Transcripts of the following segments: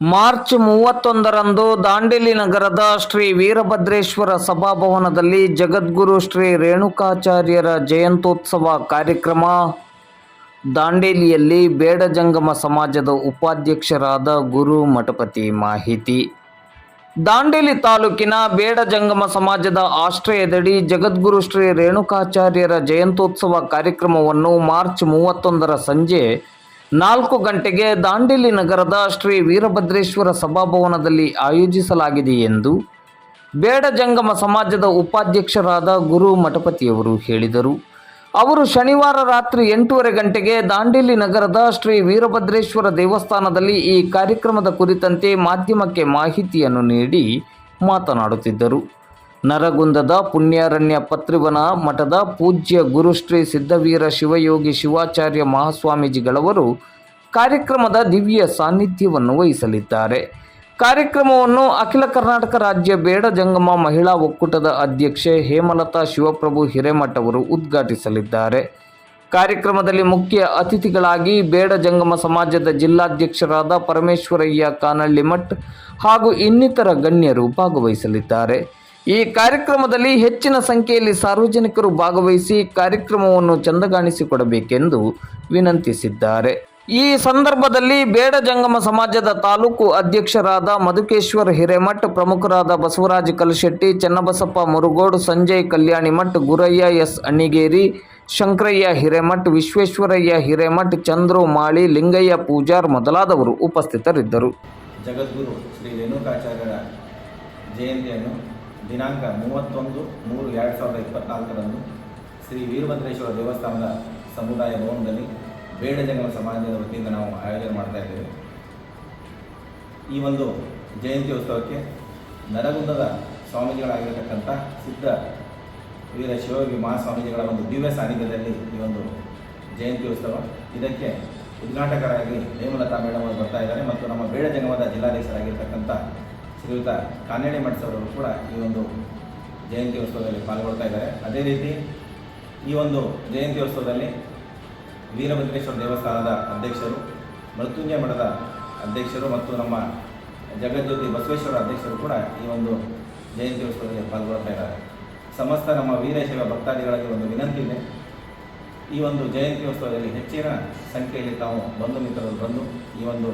March ಮೂವತ್ತೊಂದರಂದು ದಾಂಡೇಲಿ ನಗರದ ಶ್ರೀ ವೀರಭದ್ರೇಶ್ವರ ಸಭಾಭವನದಲ್ಲಿ ಜಗದ್ಗುರು ಶ್ರೀ ರೇಣುಕಾಚಾರ್ಯರ ಜಯಂತ್ಯೋತ್ಸವ ಕಾರ್ಯಕ್ರಮ ದಾಂಡೇಲಿಯಲ್ಲಿ ಬೇಡಜಂಗಮ ಸಮಾಜದ ಉಪಾಧ್ಯಕ್ಷರಾದ ಗುರು ಮಠಪತಿ ಮಾಹಿತಿ. ದಾಂಡೇಲಿ ತಾಲೂಕಿನ ಬೇಡಜಂಗಮ ಸಮಾಜದ ಆಶ್ರಯದಡಿ ಜಗದ್ಗುರು ಶ್ರೀ ರೇಣುಕಾಚಾರ್ಯರ ಜಯಂತ್ಯೋತ್ಸವ ಕಾರ್ಯಕ್ರಮವನ್ನು ಮಾರ್ಚ್ ಮೂವತ್ತೊಂದರ ಸಂಜೆ ನಾಲ್ಕು ಗಂಟೆಗೆ ದಾಂಡೇಲಿ ನಗರದ ಶ್ರೀ ವೀರಭದ್ರೇಶ್ವರ ಸಭಾಭವನದಲ್ಲಿ ಆಯೋಜಿಸಲಾಗಿದೆ ಎಂದು ಬೇಡ ಜಂಗಮ ಸಮಾಜದ ಉಪಾಧ್ಯಕ್ಷರಾದ ಗುರು ಮಠಪತಿಯವರು ಹೇಳಿದರು. ಅವರು ಶನಿವಾರ ರಾತ್ರಿ ಎಂಟೂವರೆ ಗಂಟೆಗೆ ದಾಂಡೇಲಿ ನಗರದ ಶ್ರೀ ವೀರಭದ್ರೇಶ್ವರ ದೇವಸ್ಥಾನದಲ್ಲಿ ಈ ಕಾರ್ಯಕ್ರಮದ ಕುರಿತಂತೆ ಮಾಧ್ಯಮಕ್ಕೆ ಮಾಹಿತಿಯನ್ನು ನೀಡಿ ಮಾತನಾಡುತ್ತಿದ್ದರು. ನರಗುಂದದ ಪುಣ್ಯಾರಣ್ಯ ಪತ್ರಿವನ ಮಠದ ಪೂಜ್ಯ ಗುರುಶ್ರೀ ಸಿದ್ಧವೀರ ಶಿವಯೋಗಿ ಶಿವಾಚಾರ್ಯ ಮಹಾಸ್ವಾಮೀಜಿಗಳವರು ಕಾರ್ಯಕ್ರಮದ ದಿವ್ಯ ಸಾನ್ನಿಧ್ಯವನ್ನು ವಹಿಸಲಿದ್ದಾರೆ. ಕಾರ್ಯಕ್ರಮವನ್ನು ಅಖಿಲ ಕರ್ನಾಟಕ ರಾಜ್ಯ ಬೇಡ ಜಂಗಮ ಮಹಿಳಾ ಒಕ್ಕೂಟದ ಅಧ್ಯಕ್ಷೆ ಹೇಮಲತಾ ಶಿವಪ್ರಭು ಹಿರೇಮಠ ಅವರು ಉದ್ಘಾಟಿಸಲಿದ್ದಾರೆ. ಕಾರ್ಯಕ್ರಮದಲ್ಲಿ ಮುಖ್ಯ ಅತಿಥಿಗಳಾಗಿ ಬೇಡ ಜಂಗಮ ಸಮಾಜದ ಜಿಲ್ಲಾಧ್ಯಕ್ಷರಾದ ಪರಮೇಶ್ವರಯ್ಯ ಕಾನಳ್ಳಿಮಠ್ ಹಾಗೂ ಇನ್ನಿತರ ಗಣ್ಯರು ಭಾಗವಹಿಸಲಿದ್ದಾರೆ. ಈ ಕಾರ್ಯಕ್ರಮದಲ್ಲಿ ಹೆಚ್ಚಿನ ಸಂಖ್ಯೆಯಲ್ಲಿ ಸಾರ್ವಜನಿಕರು ಭಾಗವಹಿಸಿ ಕಾರ್ಯಕ್ರಮವನ್ನು ಚಂದಗಾಣಿಸಿಕೊಡಬೇಕೆಂದು ವಿನಂತಿಸಿದ್ದಾರೆ. ಈ ಸಂದರ್ಭದಲ್ಲಿ ಬೇಡ ಜಂಗಮ ಸಮಾಜದ ತಾಲೂಕು ಅಧ್ಯಕ್ಷರಾದ ಮಧುಕೇಶ್ವರ್ ಹಿರೇಮಠ್, ಪ್ರಮುಖರಾದ ಬಸವರಾಜ ಕಲಶೆಟ್ಟಿ, ಚನ್ನಬಸಪ್ಪ ಮುರುಗೋಡು, ಸಂಜಯ್ ಕಲ್ಯಾಣಿಮಠ್ ಗುರಯ್ಯ ಎಸ್ ಅಣ್ಣಿಗೇರಿ ಶಂಕರಯ್ಯ ಹಿರೇಮಠ್, ವಿಶ್ವೇಶ್ವರಯ್ಯ ಹಿರೇಮಠ್, ಚಂದ್ರು ಮಾಳಿ, ಲಿಂಗಯ್ಯ ಪೂಜಾರ್ ಮೊದಲಾದವರು ಉಪಸ್ಥಿತರಿದ್ದರು. ಜಗದ್ಗುರು ಶ್ರೀ ರೇಣುಕಾಚಾರ್ಯರ ಜಯಂತಿಯನ್ನು ದಿನಾಂಕ ಮೂವತ್ತೊಂದು ಮೂರು ಎರಡು ಸಾವಿರದ ಇಪ್ಪತ್ನಾಲ್ಕರಂದು ಶ್ರೀ ವೀರಭದ್ರೇಶ್ವರ ದೇವಸ್ಥಾನದ ಸಮುದಾಯ ಭವನದಲ್ಲಿ ಬೇಡ ಜಂಗಮ ಸಮಾಜದ ವತಿಯಿಂದ ನಾವು ಆಯೋಜನೆ ಮಾಡ್ತಾ ಇದ್ದೇವೆ. ಈ ಒಂದು ಜಯಂತಿ ಉತ್ಸವಕ್ಕೆ ನರಗುಂದದ ಸ್ವಾಮೀಜಿಗಳಾಗಿರತಕ್ಕಂಥ ಸಿದ್ಧ ವೀರ ಶಿವಯೋಗಿ ಮಹಾಸ್ವಾಮೀಜಿಗಳ ಒಂದು ದಿವ್ಯ ಸಾನ್ನಿಧ್ಯದಲ್ಲಿ ಈ ಒಂದು ಜಯಂತಿ ಉತ್ಸವ ಇದಕ್ಕೆ ಉದ್ಘಾಟಕರಾಗಿ ಹೇಮಲತಾ ಮೇಡಮ್ ಅವರು ಬರ್ತಾ ಇದ್ದಾರೆ ಮತ್ತು ನಮ್ಮ ಬೇಡ ಜಂಗಮದ ಜಿಲ್ಲಾಧೀಶರಾಗಿರ್ತಕ್ಕಂಥ ಶ್ರೀಯುತ ಕಾನೇಡಿ ಮಠ ಅವರು ಕೂಡ ಈ ಒಂದು ಜಯಂತಿ ಉತ್ಸವದಲ್ಲಿ ಪಾಲ್ಗೊಳ್ತಾ ಇದ್ದಾರೆ. ಅದೇ ರೀತಿ ಈ ಒಂದು ಜಯಂತಿ ಉತ್ಸವದಲ್ಲಿ ವೀರಭದ್ರೇಶ್ವರ ದೇವಸ್ಥಾನದ ಅಧ್ಯಕ್ಷರು, ಮೃತ್ಯುಂಜಯ ಮಠದ ಅಧ್ಯಕ್ಷರು ಮತ್ತು ನಮ್ಮ ಜಗಜ್ಯೋತಿ ಬಸವೇಶ್ವರ ಅಧ್ಯಕ್ಷರು ಕೂಡ ಈ ಒಂದು ಜಯಂತಿ ಉತ್ಸವದಲ್ಲಿ ಪಾಲ್ಗೊಳ್ತಾ ಇದ್ದಾರೆ. ಸಮಸ್ತ ನಮ್ಮ ವೀರಶೈವ ಭಕ್ತಾದಿಗಳಿಗೆ ಒಂದು ವಿನಂತಿ ಇದೆ. ಈ ಒಂದು ಜಯಂತಿ ಉತ್ಸವದಲ್ಲಿ ಹೆಚ್ಚಿನ ಸಂಖ್ಯೆಯಲ್ಲಿ ತಾವು ಬಂಧು ಮಿತ್ರರು ಬಂದು ಈ ಒಂದು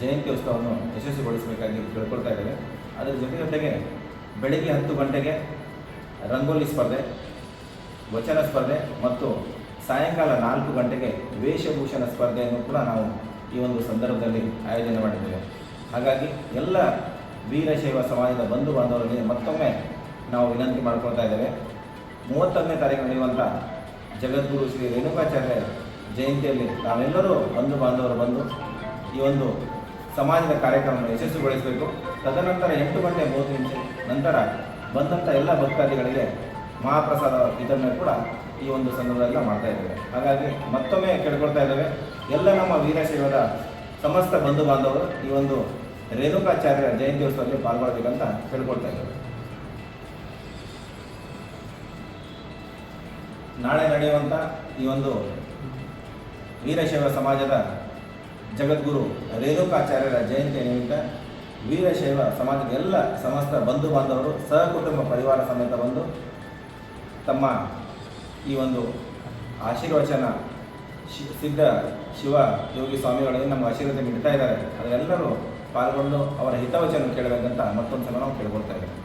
ಜಯಂತಿ ಉತ್ಸವವನ್ನು ಯಶಸ್ವಿಗೊಳಿಸಬೇಕಾಗಿ ಕೇಳ್ಕೊಳ್ತಾ ಇದ್ದೇವೆ. ಅದರ ಜೊತೆ ಜೊತೆಗೆ ಬೆಳಿಗ್ಗೆ ಹತ್ತು ಗಂಟೆಗೆ ರಂಗೋಲಿ ಸ್ಪರ್ಧೆ, ವಚನ ಸ್ಪರ್ಧೆ ಮತ್ತು ಸಾಯಂಕಾಲ ನಾಲ್ಕು ಗಂಟೆಗೆ ವೇಷಭೂಷಣ ಸ್ಪರ್ಧೆಯನ್ನು ಕೂಡ ನಾವು ಈ ಒಂದು ಸಂದರ್ಭದಲ್ಲಿ ಆಯೋಜನೆ ಮಾಡಿದ್ದೇವೆ. ಹಾಗಾಗಿ ಎಲ್ಲ ವೀರಶೈವ ಸಮಾಜದ ಬಂಧು ಬಾಂಧವರಲ್ಲಿ ಮತ್ತೊಮ್ಮೆ ನಾವು ವಿನಂತಿ ಮಾಡ್ಕೊಳ್ತಾ ಇದ್ದೇವೆ. ಮೂವತ್ತೊಂದನೇ ತಾರೀಕು ನಡೆಯುವಂಥ ಜಗದ್ಗುರು ಶ್ರೀ ರೇಣುಕಾಚಾರ್ಯ ಜಯಂತಿಯಲ್ಲಿ ನಾವೆಲ್ಲರೂ ಬಂಧು ಬಾಂಧವರು ಬಂದು ಈ ಒಂದು ಸಮಾಜದ ಕಾರ್ಯಕ್ರಮವನ್ನು ಯಶಸ್ವಿಗೊಳಿಸಬೇಕು. ತದನಂತರ ಎಂಟು ಗಂಟೆ ಮೂವತ್ತು ನಿಮಿಷ ನಂತರ ಬಂದಂಥ ಎಲ್ಲ ಭಕ್ತಾದಿಗಳಿಗೆ ಮಹಾಪ್ರಸಾದ ವಿತರಣೆ ಕೂಡ ಈ ಒಂದು ಸಂದರ್ಭದಲ್ಲಿ ಮಾಡ್ತಾ ಇದ್ದೇವೆ. ಹಾಗಾಗಿ ಮತ್ತೊಮ್ಮೆ ಕೇಳ್ಕೊಳ್ತಾ ಇದ್ದೇವೆ. ಎಲ್ಲ ನಮ್ಮ ವೀರಶೈವದ ಸಮಸ್ತ ಬಂಧು ಬಾಂಧವರು ಈ ಒಂದು ರೇಣುಕಾಚಾರ್ಯ ಜಯಂತಿ ಉತ್ಸವದಲ್ಲಿ ಪಾಲ್ಗೊಳ್ಬೇಕಂತ ಕೇಳ್ಕೊಳ್ತಾ ಇದ್ದೇವೆ. ನಾಳೆ ನಡೆಯುವಂಥ ಈ ಒಂದು ವೀರಶೈವ ಸಮಾಜದ ಜಗದ್ಗುರು ರೇಣುಕಾಚಾರ್ಯರ ಜಯಂತಿಯ ನಿಮಿತ್ತ ವೀರಶೈವ ಸಮಾಜದ ಎಲ್ಲ ಸಮಸ್ತ ಬಂಧು ಬಾಂಧವರು ಸಹಕುಟುಂಬ ಪರಿವಾರ ಸಮೇತ ಬಂದು ತಮ್ಮ ಈ ಒಂದು ಆಶೀರ್ವಚನ ಶಿ, ಸಿದ್ಧ ಶಿವ ಯೋಗಿ ಸ್ವಾಮಿಗಳಿಗೆ ನಮ್ಮ ಆಶೀರ್ವಾದ ನೀಡ್ತಾ ಇದ್ದಾರೆ. ಅದರೆಲ್ಲರೂ ಪಾಲ್ಗೊಂಡು ಅವರ ಹಿತವಚನ ಕೇಳಬೇಕಂತ ಮತ್ತೊಂದು ಸಲ ನಾವು ಕೇಳ್ಕೊಳ್ತಾ ಇದ್ದೇವೆ.